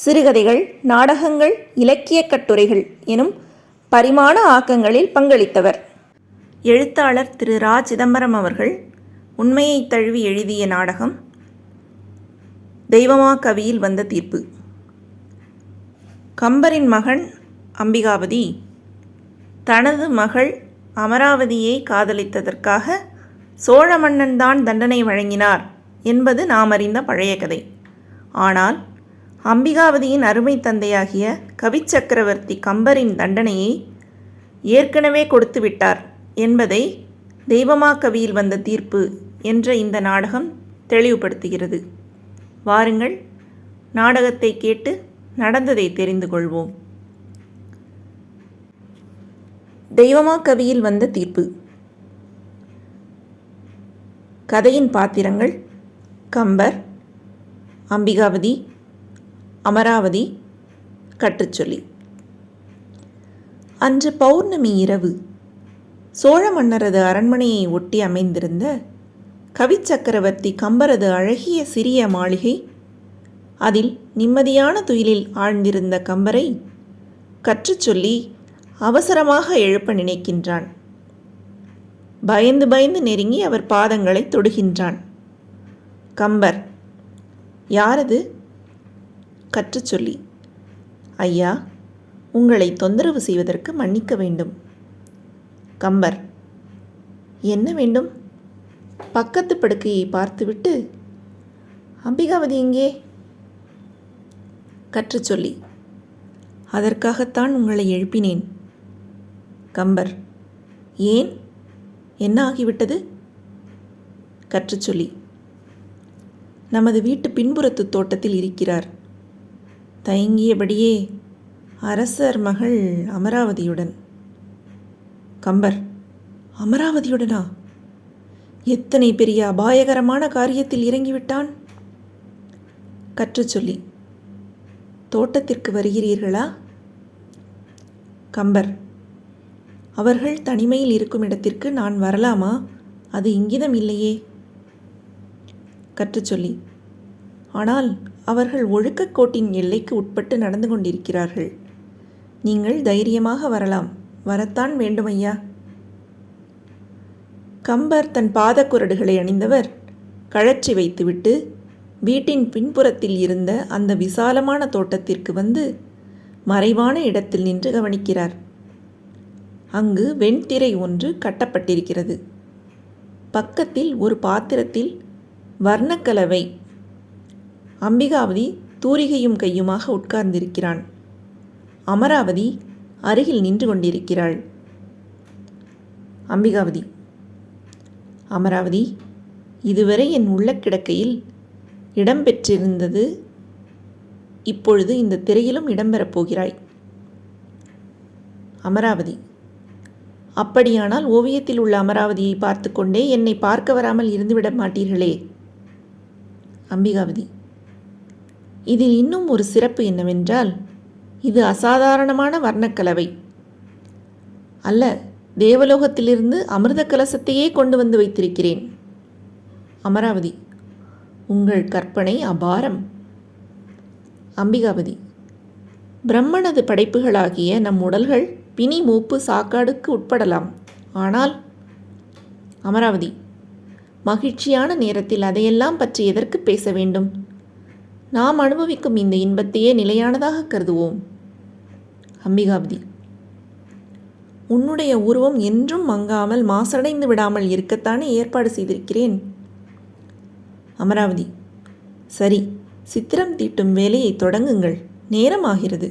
சிறுகதைகள் நாடகங்கள் இலக்கியக் கட்டுரைகள் எனும் பரிமாண ஆக்கங்களில் பங்களித்தவர். எழுத்தாளர் திரு. ரா. சிதம்பரம் அவர்கள் உண்மையை தழுவி எழுதிய நாடகம் தெய்வமா கவியில் வந்த தீர்ப்பு. கம்பரின் மகன் அம்பிகாவதி தனது மகள் அமராவதியை காதலித்ததற்காக சோழ மன்னன்தான் தண்டனை வழங்கினார் என்பது நாம் அறிந்த பழைய கதை. ஆனால் அம்பிகாவதியின் அருமை தந்தையாகிய கவிச்சக்கரவர்த்தி கம்பரின் தண்டனையை ஏற்கனவே கொடுத்து விட்டார் என்பதை தெய்வமா கவியில் வந்த தீர்ப்பு என்ற இந்த நாடகம் தெளிவுபடுத்துகிறது. வாருங்கள் நாடகத்தை கேட்டு நடந்ததை தெரிந்து கொள்வோம். தெய்வமா கவியில் வந்த தீர்ப்பு. கதையின் பாத்திரங்கள் கம்பர் அம்பிகாவதி அமராவதி கற்றுச்சொல்லி. அன்று பௌர்ணமி இரவு சோழ மன்னரது அரண்மனையை ஒட்டி அமைந்திருந்த கவிச்சக்கரவர்த்தி கம்பரது அழகிய சிறிய மாளிகை அதில் நிம்மதியான துயிலில் ஆழ்ந்திருந்த கம்பரை கற்றுச்சொல்லி அவசரமாக எழுப்ப நினைக்கின்றான். பயந்து பயந்து நெருங்கி அவர் பாதங்களை தொடுகின்றான். கம்பர் யாரது? கற்றுச் சொல்லி ஐயா உங்களை தொந்தரவு செய்வதற்கு மன்னிக்க வேண்டும். கம்பர் என்ன வேண்டும்? பக்கத்து படுக்கையை பார்த்துவிட்டு அம்பிகாவதி எங்கே கற்றுச் சொல்லி அதற்காகத்தான் உங்களை எழுப்பினேன். கம்பர் ஏன்? என்ன ஆகிவிட்டது கற்றுச் சொல்லி நமது வீட்டு பின்புறத்து தோட்டத்தில் இருக்கிறார். தயங்கியபடியே அரசர் மகள் அமராவதியுடன். கம்பர் அமராவதியுடனா? எத்தனை பெரிய அபாயகரமான காரியத்தில் இறங்கிவிட்டான்? கற்று சொல்லி தோட்டத்திற்கு வருகிறீர்களா? கம்பர் அவர்கள் தனிமையில் இருக்கும் இடத்திற்கு நான் வரலாமா? அது இங்கிதம் இல்லையே. கற்று சொல்லி ஆனால் அவர்கள் ஒழுக்கக் கோட்டின் எல்லைக்கு உட்பட்டு நடந்து கொண்டிருக்கிறார்கள். நீங்கள் தைரியமாக வரலாம். வரத்தான் வேண்டும் ஐயா கம்பர் தன் பாதக்குரடுகளை அணிந்தவர். கழற்றி வைத்துவிட்டு வீட்டின் பின்புறத்தில் இருந்த அந்த விசாலமான தோட்டத்திற்கு வந்து மறைவான இடத்தில் நின்று கவனிக்கிறார். அங்கு வெண்திரை ஒன்று கட்டப்பட்டிருக்கிறது. பக்கத்தில் ஒரு பாத்திரத்தில் வர்ணக்கலவை அம்பிகாவதி தூரிகையும் கையுமாக உட்கார்ந்திருக்கிறான். அமராவதி அருகில் நின்று கொண்டிருக்கிறாள். அம்பிகாவதி அமராவதி இதுவரை என் உள்ள கிடக்கையில் இடம்பெற்றிருந்தது இப்பொழுது இந்த திரையிலும் இடம்பெறப் போகிறாய். அமராவதி அப்படியானால் ஓவியத்தில் உள்ள அமராவதியை பார்த்து கொண்டே என்னை பார்க்க வராமல் இருந்துவிட மாட்டீர்களே. அம்பிகாவதி இதில் இன்னும் ஒரு சிறப்பு என்னவென்றால் இது அசாதாரணமான வர்ணக்கலவை. அல்ல தேவலோகத்திலிருந்து அமிர்த கலசத்தையே கொண்டு வந்து வைத்திருக்கிறேன். அமராவதி உங்கள் கற்பனை அபாரம். அம்பிகாவதி பிரம்மனது படைப்புகளாகிய நம் உடல்கள் பிணி மூப்பு சாக்காடுக்கு உட்படலாம். ஆனால் அமராவதி மகிழ்ச்சியான நேரத்தில் அதையெல்லாம் பற்றி எதற்கு பேச வேண்டும்? நாம் அனுபவிக்கும் இந்த இன்பத்தையே நிலையானதாக கருதுவோம். அம்பிகாவதி உன்னுடைய உருவம் என்றும் மங்காமல் மாசடைந்து விடாமல் இருக்கத்தானே ஏற்பாடு செய்திருக்கிறேன்? அமராவதி சரி சித்திரம் தீட்டும் வேலையை தொடங்குங்கள். நேரமாகிறது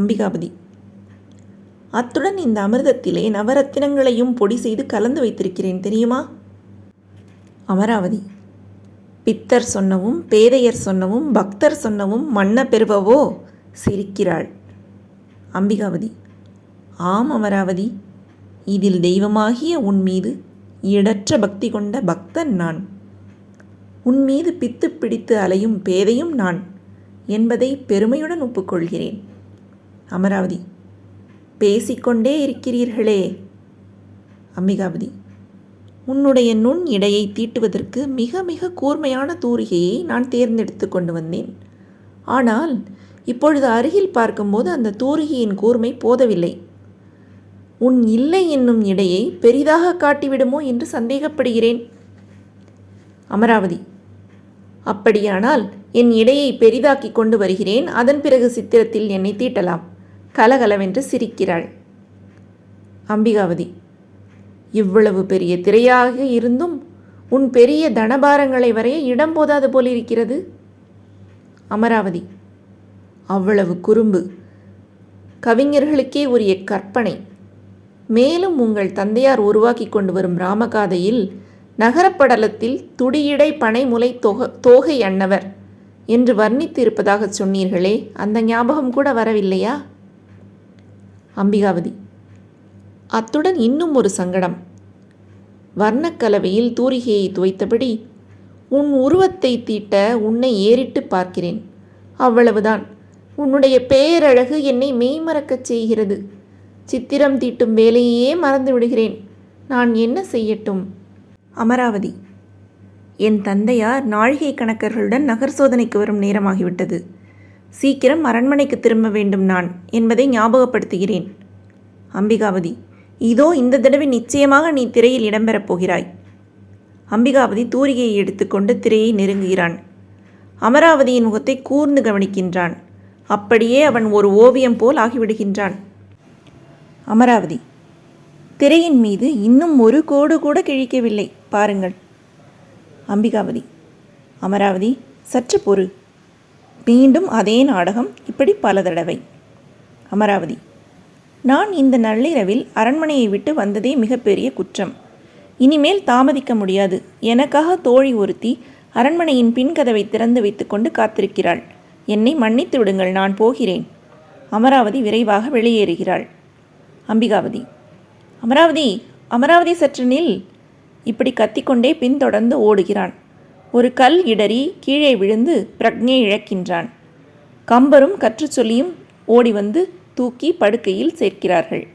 அம்பிகாபதி அத்துடன் இந்த அமிர்தத்திலே நவரத்தினங்களையும் பொடி செய்து கலந்து வைத்திருக்கிறேன் தெரியுமா? அமராவதி பித்தர் சொன்னவும் பேதையர் சொன்னவும் பக்தர் சொன்னவும் மன்ன பெறுபவோ? சிரிக்கிறாள். அம்பிகாவதி ஆம் அமராவதி இதில் தெய்வமாகிய உன் மீது இடற்ற பக்தி கொண்ட பக்தன் நான். உன் மீது பித்து பிடித்து அலையும் பேதையும் நான் என்பதை பெருமையுடன் ஒப்புக்கொள்கிறேன். அமராவதி பேசிக்கொண்டே இருக்கிறீர்களே. அம்பிகாவதி உன்னுடைய நுண் இடையை தீட்டுவதற்கு மிக மிக கூர்மையான தூரிகையை நான் தேர்ந்தெடுத்து கொண்டு வந்தேன். ஆனால் இப்பொழுது அருகில் பார்க்கும்போது அந்த தூரிகையின் கூர்மை போதவில்லை. உன் இல்லை என்னும் இடையை பெரிதாக காட்டிவிடுமோ என்று சந்தேகப்படுகிறேன். அமராவதி அப்படியானால் என் இடையை பெரிதாக்கி கொண்டு வருகிறேன். அதன் பிறகு சித்திரத்தில் என்னை தீட்டலாம். கலகலவென்று சிரிக்கிறாள். அம்பிகாவதி இவ்வளவு பெரிய திரையாக இருந்தும் உன் பெரிய தனபாரங்களை வரைய இடம் போதாது போலிருக்கிறது அமராவதி அவ்வளவு குறும்பு. கவிஞர்களுக்கே உரிய கற்பனை. மேலும் உங்கள் தந்தையார் உருவாக்கி கொண்டு வரும் ராமகாதையில் நகரப்படலத்தில் துடியிடை பனைமுலை தொக தோகை அன்னவர் என்று வர்ணித்து இருப்பதாக சொன்னீர்களே அந்த ஞாபகம் கூட வரவில்லையா? அம்பிகாவதி அத்துடன் இன்னும் ஒரு சங்கடம். வர்ணக்கலவையில் தூரிகையை துவைத்தபடி உன் உருவத்தை தீட்ட உன்னை ஏறிட்டு பார்க்கிறேன். அவ்வளவுதான். உன்னுடைய பேரழகு என்னை மெய்மறக்கச் செய்கிறது. சித்திரம் தீட்டும் வேலையே மறந்து விடுகிறேன். நான் என்ன செய்யட்டும்? அமராவதி என் தந்தையார் நாழிகை கணக்கர்களுடன் நகர் சோதனைக்கு வரும் நேரமாகிவிட்டது. சீக்கிரம் அரண்மனைக்கு திரும்ப வேண்டும் நான் என்பதை ஞாபகப்படுத்துகிறேன். அம்பிகாவதி இதோ இந்த தடவை நிச்சயமாக நீ திரையில் இடம்பெறப் போகிறாய். அம்பிகாவதி தூரிகையை எடுத்துக்கொண்டு திரையை நெருங்குகிறான். அமராவதியின் முகத்தை கூர்ந்து கவனிக்கின்றான். அப்படியே அவன் ஒரு ஓவியம் போல் ஆகிவிடுகின்றான். அமராவதி திரையின் மீது இன்னும் ஒரு கோடு கூட கிழிக்கவில்லை. பாருங்கள். அம்பிகாவதி அமராவதி சற்று பொறு. மீண்டும் அதே நாடகம் இப்படி பல தடவை. அமராவதி நான் இந்த நள்ளிரவில் அரண்மனையை விட்டு வந்ததே மிகப்பெரிய குற்றம். இனிமேல் தாமதிக்க முடியாது. எனக்காக தோழி ஒருத்தி அரண்மனையின் பின்கதவை திறந்து வைத்துக்கொண்டு காத்திருக்கிறாள். என்னை மன்னித்து விடுங்கள் நான் போகிறேன். அமராவதி விரைவாக வெளியேறுகிறாள். அம்பிகாவதி அமராவதி அமராவதி சற்று நில். இப்படி கத்திக்கொண்டே பின்தொடர்ந்து ஓடுகிறான். ஒரு கல் இடறி கீழே விழுந்து பிரக்ஞை இழக்கின்றான். கம்பரும் கற்றுச்சொல்லியும் ஓடி வந்து தூக்கி படுக்கையில் சேர்க்கிறார்கள்.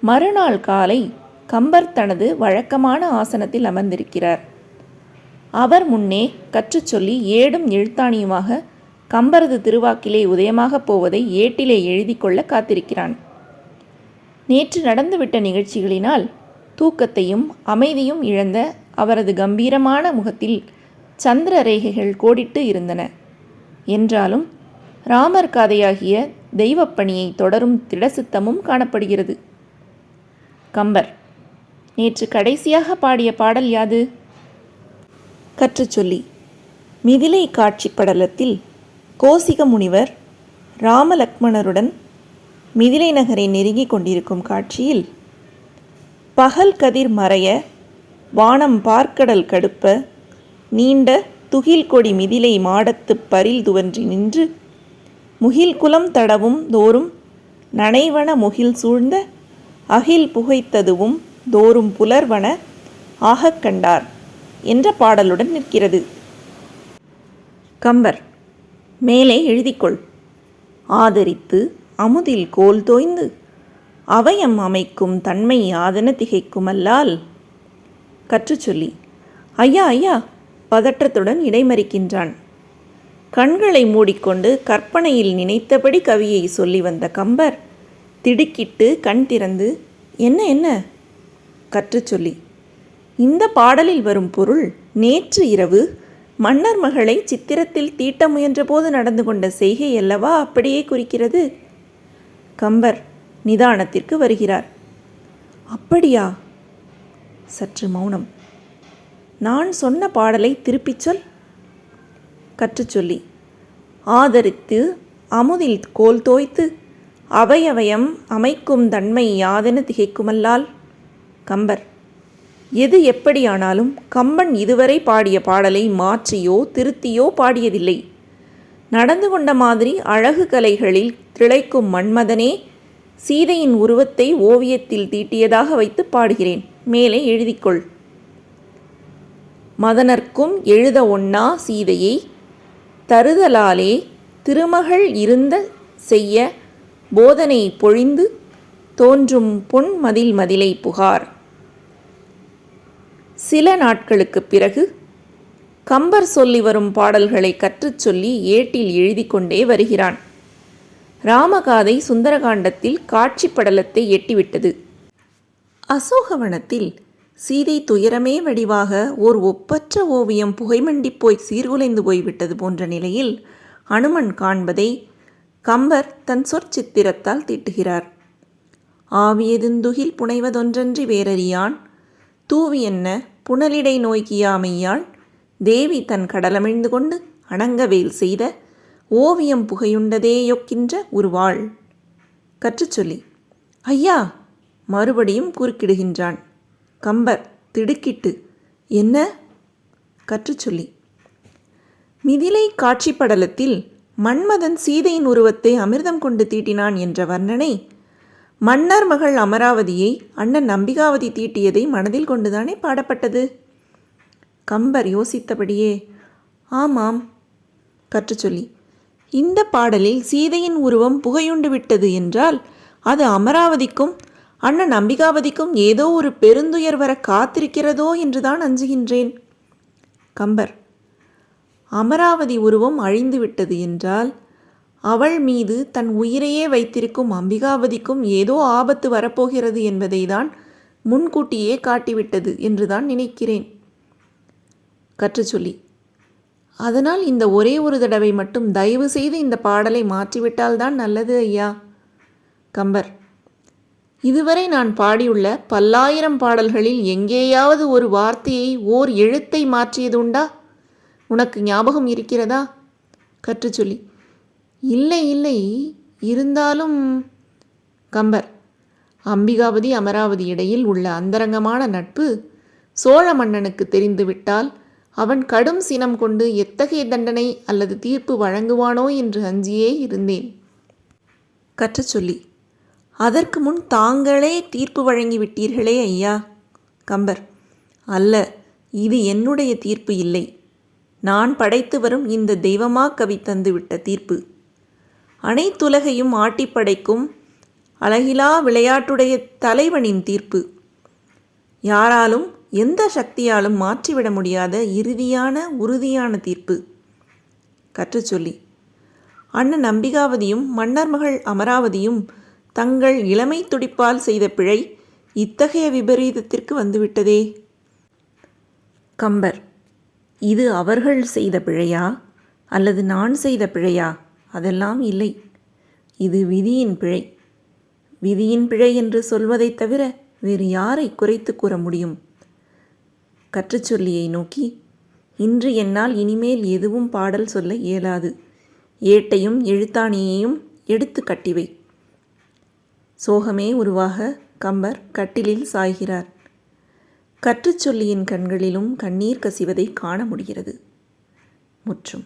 மறுநாள் காலை கம்பர் தனது வழக்கமான ஆசனத்தில் அமர்ந்திருக்கிறார். அவர் முன்னே கற்றுச் சொல்லி ஏடும் எழுத்தாணியுமாக கம்பரது திருவாக்கிலே உதயமாகப் போவதை ஏட்டிலே எழுதி கொள்ள காத்திருக்கிறான். நேற்று நடந்துவிட்ட நிகழ்ச்சிகளினால் தூக்கத்தையும் அமைதியும் இழந்த அவரது கம்பீரமான முகத்தில் சந்திர ரேகைகள் கோடிட்டு இருந்தன. என்றாலும் ராமர் காதையாகிய தெய்வப்பணியை தொடரும் திடசித்தமும் காணப்படுகிறது. கம்பர் நேற்று கடைசியாக பாடிய பாடல் யாது? கற்று சொல்லி மிதிலை காட்சி படலத்தில் கோசிக முனிவர் ராமலக்மணருடன் மிதிலை நகரை நெருங்கிக் கொண்டிருக்கும் காட்சியில் பகல் கதிர் மறைய வானம் பார்க்கடல் கடுப்ப நீண்ட துகில் கொடி மிதிலை மாடத்துப் பரில் துவன்றி நின்று முகில் குலம் தடவும் தோறும் நனைவன முகில் சூழ்ந்த அகில் புகைத்ததுவும் தோறும் புலர்வன ஆகக் கண்டார் என்ற பாடலுடன் நிற்கிறது. கம்பர் மேலே எழுதிக்கொள். ஆதரித்து அமுதில் கோல் தோய்ந்து அவயம் அமைக்கும் தன்மை யாதன திகைக்குமல்லால். கற்றுச்சொல்லி ஐயா ஐயா பதற்றத்துடன் இடைமறிக்கின்றான். கண்களை மூடிக்கொண்டு கற்பனையில் நினைத்தபடி கவியை சொல்லி வந்த கம்பர் திடுக்கிட்டு கண் திறந்து என்ன என்ன கற்று சொல்லி இந்த பாடலில் வரும் பொருள் நேற்று இரவு மன்னர் மகளை சித்திரத்தில் தீட்ட முயன்றபோது நடந்து கொண்ட செய்கை அல்லவா அப்படியே குறிக்கிறது கம்பர் நிதானத்திற்கு வருகிறார். அப்படியா சற்று மௌனம். நான் சொன்ன பாடலை திருப்பிச் சொல். கற்றுச்சொல்லி ஆதரித்து அமுதில் கோல் தோய்த்து அவையவயம் அமைக்கும் தன்மை யாதென திகைக்குமல்லால் கம்பர் எது எப்படியானாலும் கம்பன் இதுவரை பாடிய பாடலை மாற்றியோ திருத்தியோ பாடியதில்லை. நடந்து கொண்ட மாதிரி அழகு கலைகளில் திளைக்கும் மன்மதனே சீதையின் உருவத்தை ஓவியத்தில் தீட்டியதாக வைத்து பாடுகிறேன். மேலே எழுதிக்கொள். மதனர்க்கும் எழுத ஒன்னா சீதையை தருதலாலே திருமகள் இருந்த செய்ய போதனை பொழிந்து தோன்றும் பொன் மதில் மதிலை புகார். சில நாட்களுக்குப் பிறகு கம்பர் சொல்லி வரும் பாடல்களை கற்றுச் சொல்லி ஏட்டில் எழுதி கொண்டே வருகிறான். ராமகாதை சுந்தரகாண்டத்தில் காட்சி படலத்தை எட்டிவிட்டது. அசோகவனத்தில் சீதை துயரமே வடிவாக ஓர் ஒப்பற்ற ஓவியம் புகைமண்டி போய் சீர்குலைந்து போய்விட்டது போன்ற நிலையில் அனுமன் காண்பதை கம்பர் தன் சொற்சித்திரத்தால் தீட்டுகிறார். ஆவியதுந்துகில் புனைவதொன்றன்றி வேறறியான்? தூவி என்ன புனலிடை நோய்க்கியாமையாள் தேவி தன் கடலமிழ்ந்து கொண்டு அணங்கவேல் செய்த ஓவியம் புகையுண்டதேயொக்கின்ற உருவாள். கற்றுச்சொல்லி ஐயா மறுபடியும் குறுக்கிடுகின்றான். கம்பர் திடுக்கிட்டு என்ன? கற்றுச்சொல்லி மிதிலை காட்சிப்படலத்தில் மன்மதன் சீதையின் உருவத்தை அமிர்தம் கொண்டு தீட்டினான் என்ற வர்ணனை மன்னர் மகள் அமராவதியை அண்ணன் நம்பிகாவதி தீட்டியதை மனதில் கொண்டுதானே பாடப்பட்டது? கம்பர் யோசித்தபடியே ஆமாம் கற்று சொல்லி. இந்த பாடலில் சீதையின் உருவம் புகையுண்டு விட்டது என்றால் அது அமராவதிக்கும் அண்ணன் அம்பிகாவதிக்கும் ஏதோ ஒரு பெருந்துயர் வர காத்திருக்கிறதோ என்றுதான் அஞ்சுகின்றேன். கம்பர். அமராவதி உருவம் அழிந்து விட்டது என்றால் அவள் மீது தன் உயிரையே வைத்திருக்கும் அம்பிகாவதிக்கும் ஏதோ ஆபத்து வரப்போகிறது என்பதை தான் முன்கூட்டியே காட்டிவிட்டது என்றுதான் நினைக்கிறேன். கற்றுச்சொல்லி அதனால் இந்த ஒரே ஒரு தடவை மட்டும் தயவு செய்து இந்த பாடலை மாற்றிவிட்டால்தான் நல்லது ஐயா. கம்பர். இதுவரை நான் பாடியுள்ள பல்லாயிரம் பாடல்களில் எங்கேயாவது ஒரு வார்த்தையை ஓர் எழுத்தை மாற்றியதுண்டா உனக்கு ஞாபகம் இருக்கிறதா? கற்றுச்சொல்லி இல்லை இல்லை. இருந்தாலும் கம்பர். அம்பிகாவதி அமராவதி இடையில் உள்ள அந்தரங்கமான நட்பு சோழ மன்னனுக்கு தெரிந்துவிட்டால் அவன் கடும் சினம் கொண்டு எத்தகைய தண்டனை அல்லது தீர்ப்பு வழங்குவானோ என்று அஞ்சியே இருந்தேன். கற்றச்சொல்லி சொல்லி. அதற்கு முன் தாங்களே தீர்ப்பு வழங்கி விட்டீர்களே ஐயா. கம்பர். அல்ல இது என்னுடைய தீர்ப்பு இல்லை. நான் படைத்து வரும் இந்த தெய்வமா கவி தந்துவிட்ட தீர்ப்பு. அனைத்துலகையும் ஆட்டிப்படைக்கும் அழகிலா விளையாட்டுடைய தலைவனின் தீர்ப்பு. யாராலும் எந்த சக்தியாலும் மாற்றிவிட முடியாத இறுதியான உறுதியான தீர்ப்பு. கற்றுச்சொல்லி அண்ணன் அம்பிகாவதியும் மன்னர் மகள் அமராவதியும் தங்கள் இளமை துடிப்பால் செய்த பிழை இத்தகைய விபரீதத்திற்கு வந்துவிட்டதே. கம்பர் இது அவர்கள் செய்த பிழையா? அல்லது நான் செய்த பிழையா? அதெல்லாம் இல்லை. இது விதியின் பிழை. விதியின் பிழை என்று சொல்வதைத் தவிர வேறு யாரை குறைத்து கூற முடியும்? கற்றுச்சொல்லியை நோக்கி இன்று என்னால் இனிமேல் எதுவும் பாடல் சொல்ல இயலாது. ஏட்டையும் எழுத்தாணியையும் எடுத்து கட்டிவை சோகமே உருவாக கம்பர் கட்டிலில் சாய்கிறார். கற்றுச்சொல்லியின் கண்களிலும் கண்ணீர் கசிவதை காண முடிகிறது. முற்றும்.